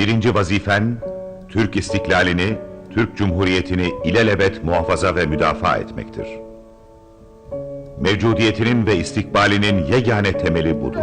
Birinci vazifen, Türk istiklalini, Türk Cumhuriyeti'ni ilelebet muhafaza ve müdafaa etmektir. Mevcudiyetinin ve istikbalinin yegane temeli budur.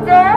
Yeah.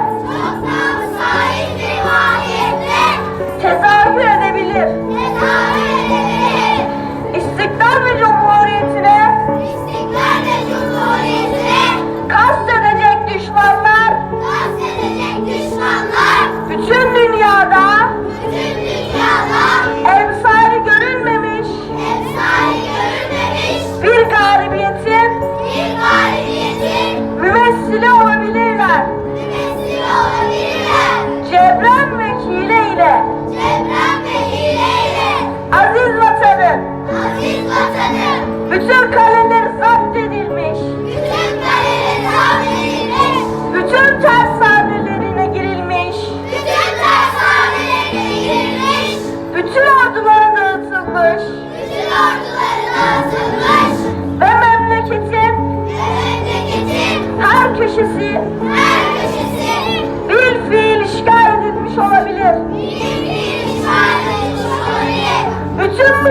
Vatanım, bütün kaleleri zapt edilmiş, bütün kaleleri sahnelerine, bütün tersanelerine girilmiş, bütün tersanelerine girilmiş, bütün ordulara dağıtılmış. Bütün orduları dağıtılmış. Ve memleketin ve memleketin her köşesi her köşesi bir fiil işgal edilmiş olabilir. bir bir işgal edilmiş olabilir. Bütün bu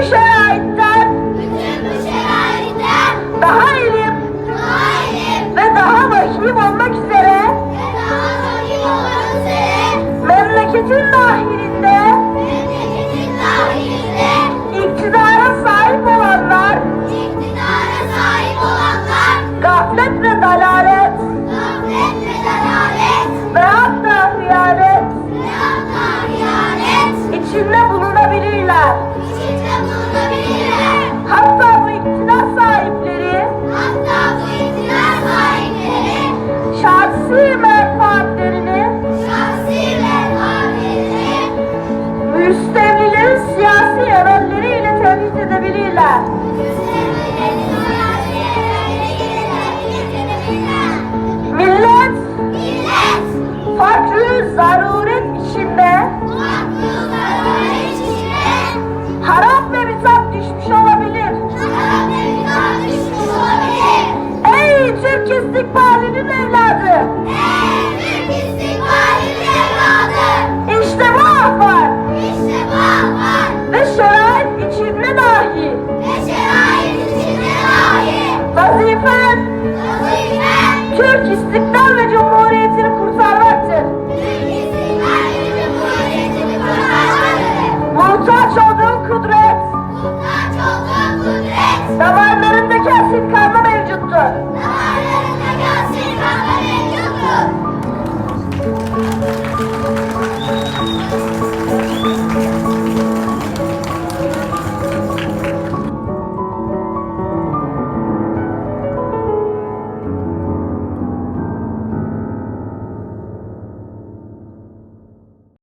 Türk istikbalinin evladı! Ey